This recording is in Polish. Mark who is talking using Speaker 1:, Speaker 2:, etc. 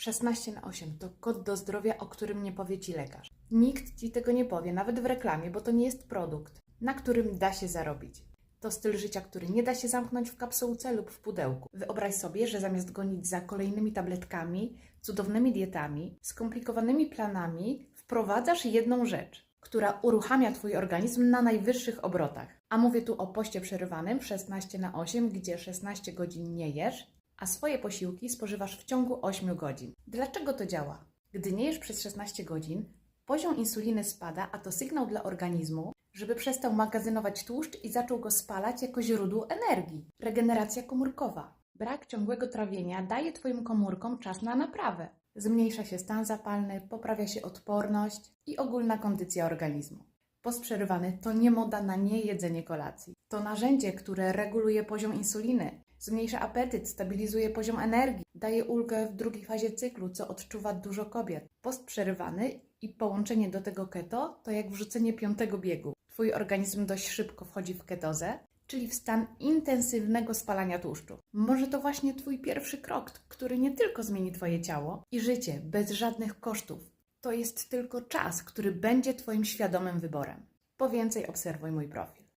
Speaker 1: 16 na 8 to kod do zdrowia, o którym nie powie ci lekarz. Nikt ci tego nie powie, nawet w reklamie, bo to nie jest produkt, na którym da się zarobić. To styl życia, który nie da się zamknąć w kapsułce lub w pudełku. Wyobraź sobie, że zamiast gonić za kolejnymi tabletkami, cudownymi dietami, skomplikowanymi planami, wprowadzasz jedną rzecz, która uruchamia Twój organizm na najwyższych obrotach. A mówię tu o poście przerywanym 16 na 8, gdzie 16 godzin nie jesz, a swoje posiłki spożywasz w ciągu 8 godzin. Dlaczego to działa? Gdy nie jesz przez 16 godzin, poziom insuliny spada, a to sygnał dla organizmu, żeby przestał magazynować tłuszcz i zaczął go spalać jako źródło energii. Regeneracja komórkowa. Brak ciągłego trawienia daje Twoim komórkom czas na naprawę. Zmniejsza się stan zapalny, poprawia się odporność i ogólna kondycja organizmu. Post to nie moda na niejedzenie kolacji. To narzędzie, które reguluje poziom insuliny, zmniejsza apetyt, stabilizuje poziom energii, daje ulgę w drugiej fazie cyklu, co odczuwa dużo kobiet. Post przerywany i połączenie do tego keto to jak wrzucenie piątego biegu. Twój organizm dość szybko wchodzi w ketozę, czyli w stan intensywnego spalania tłuszczu. Może to właśnie Twój pierwszy krok, który nie tylko zmieni Twoje ciało i życie bez żadnych kosztów. To jest tylko czas, który będzie Twoim świadomym wyborem. Po więcej obserwuj mój profil.